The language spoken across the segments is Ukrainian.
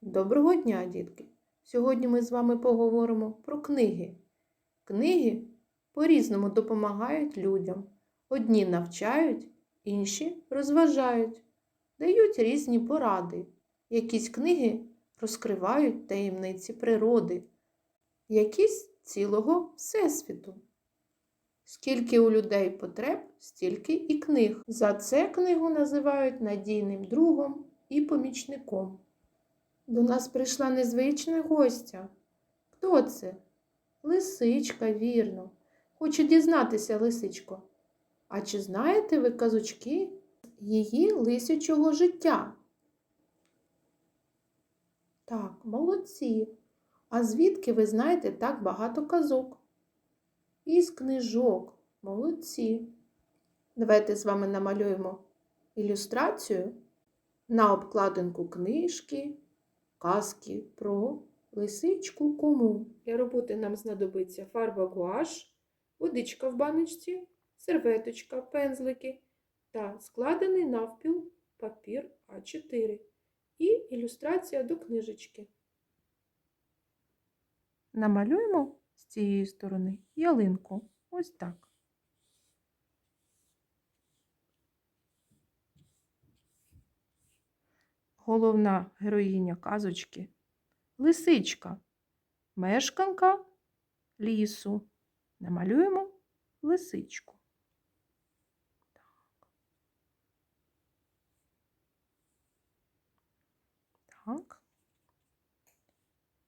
Доброго дня, дітки! Сьогодні ми з вами поговоримо про книги. Книги по-різному допомагають людям. Одні навчають, інші розважають, дають різні поради. Якісь книги розкривають таємниці природи, якісь цілого Всесвіту. Скільки у людей потреб, стільки і книг. За це книгу називають надійним другом і помічником. До нас прийшла незвична гостя. Хто це? Лисичка, вірно. Хочу дізнатися, лисичко. А чи знаєте ви казочки її лисячого життя? Так, молодці. А звідки ви знаєте так багато казок? Із книжок. Молодці. Давайте з вами намалюємо ілюстрацію на обкладинку книжки, казки про лисичку кому. Для роботи нам знадобиться фарба гуаш, водичка в баночці, серветочка, пензлики та складений навпіл папір А4 і ілюстрація до книжечки. Намалюємо з цієї сторони ялинку. Ось так. Головна героїня казочки лисичка, мешканка лісу. Намалюємо лисичку. Так. Так.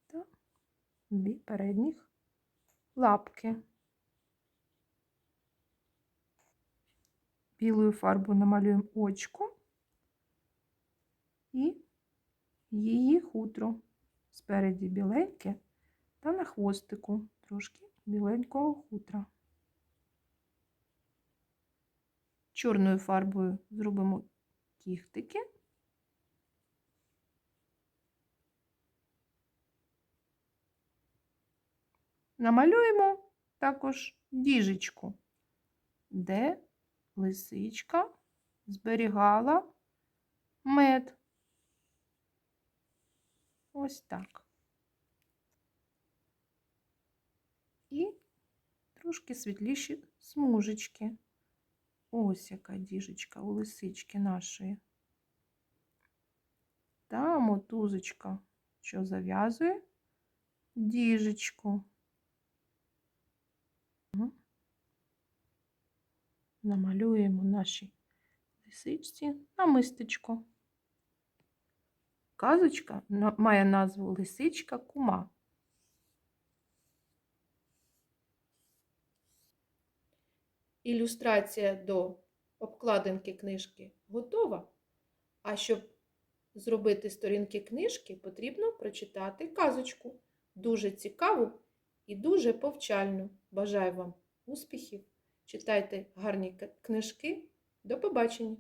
Та дві передніх лапки. Білою фарбою намалюємо очко і її хутро. Спереді біленьке та на хвостику трошки біленького хутра. Чорною фарбою зробимо кіхтики. Намалюємо також діжечку, де лисичка зберігала мед. Ось так. І трошки світліші смужечки. Ось яка діжечка у лисички нашої. Та мотузочка, що зав'язує діжечку. Намалюємо нашій лисичці намистечко. Казочка має назву Лисичка кума. Ілюстрація до обкладинки книжки готова. А щоб зробити сторінки книжки, потрібно прочитати казочку. Дуже цікаву і дуже повчальну. Бажаю вам успіхів! Читайте гарні книжки. До побачення!